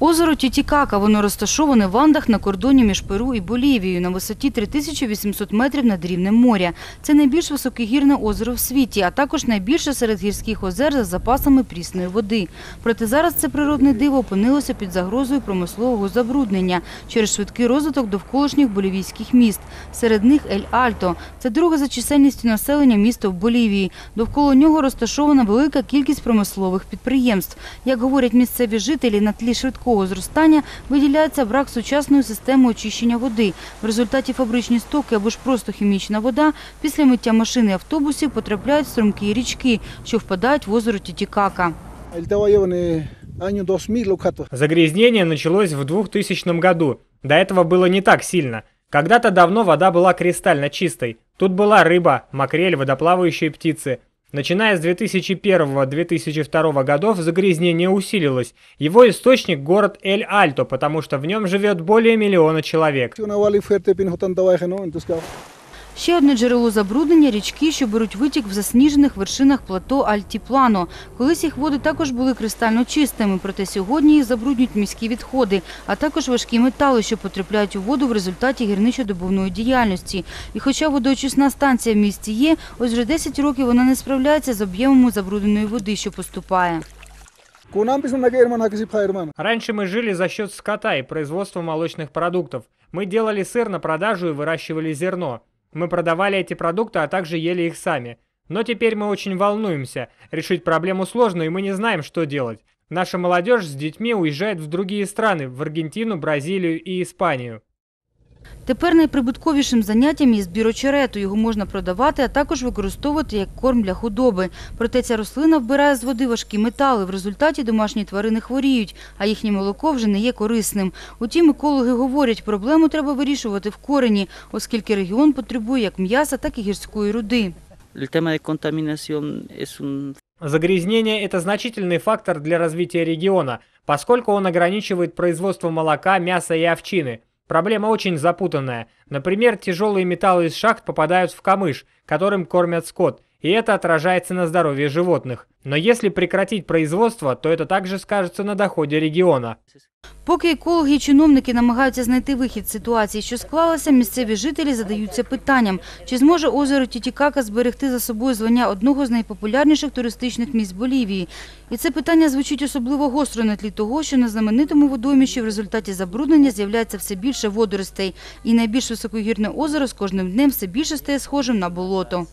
Озеро Тітікака, воно розташоване в Андах на кордоні між Перу і Болівією на висоті 3800 метрів над рівнем моря. Це найбільш високогірне озеро в світі, а також найбільше серед гірських озер за запасами прісної води. Проте зараз це природне диво опинилося під загрозою промислового забруднення через швидкий розвиток довколишніх болівійських міст. Серед них Ель-Альто. Це друге за чисельністю населення місто в Болівії. Довкола нього розташована велика кількість промислових підприємств. Як говорять місцеві жителі, на тлі швидкого зростання виділяється брак сучасної системи очищення води. В результаті фабричні стоки або ж просто хімічна вода після миття машин і автобусів потрапляють в струмкі річки, що впадають в озеро Тітікака. El Teo lleva en el año 2000 lo cato. Загрязнение началось в 2000 году. До этого было не так сильно. Когда-то давно вода была кристально чистой. Тут была рыба, макрель, водоплавающие птицы. Начиная с 2001-2002 годов загрязнение усилилось. Его источник – город Эль-Альто, потому что в нем живет более миллиона человек. Si una vale fuerte pin hotan tawaje no, entonces claro. Ще одне джерело забруднення – річки, що беруть витік в засніжених вершинах плато Альтіплано. Колись їх води також були кристально чистими, проте сьогодні їх забруднюють міські відходи, а також важкі метали, що потрапляють у воду в результаті гірничо-добувної діяльності. І хоча водоочисна станція в місті є, ось вже 10 років вона не справляється з об'ємом забрудненої води, що поступає. Con ambis una que hermana que si pa hermana. Раньше мы жили за счет скота и производства молочных продуктов. Мы делали сыр на продажу и выращивали зерно. Мы продавали эти продукты, а также ели их сами. Но теперь мы очень волнуемся. Решить проблему сложно, и мы не знаем, что делать. Наша молодежь с детьми уезжает в другие страны, в Аргентину, Бразилию и Испанию. Тепер найприбутковішим заняттям є збір очерету. Його можна продавати, а також використовувати як корм для худоби. Проте ця рослина вбирає з води важкі метали. В результаті домашні тварини хворіють, а їхнє молоко вже не є корисним. Утім, екологи говорять, проблему треба вирішувати в корені, оскільки регіон потребує як м'яса, так і гірської руди. El tema de contaminación es un Загрязнение – это значительный фактор для развития региона, поскольку он ограничивает производство молока, мяса и овчины. Проблема очень запутанная. Например, тяжелые металлы из шахт попадают в камыш, которым кормят скот, и это отражается на здоровье животных. Но если прекратить производство, то это также скажется на доходе региона. Поки екологи і чиновники намагаються знайти вихід з ситуації, що склалася, місцеві жителі задаються питанням, чи зможе озеро Тітікака зберегти за собою звання одного з найпопулярніших туристичних місць Болівії. І це питання звучить особливо гостро на тлі того, що на знаменитому водоймищі в результаті забруднення з'являється все більше водоростей. І найбільш високогірне озеро з кожним днем все більше стає схожим на болото.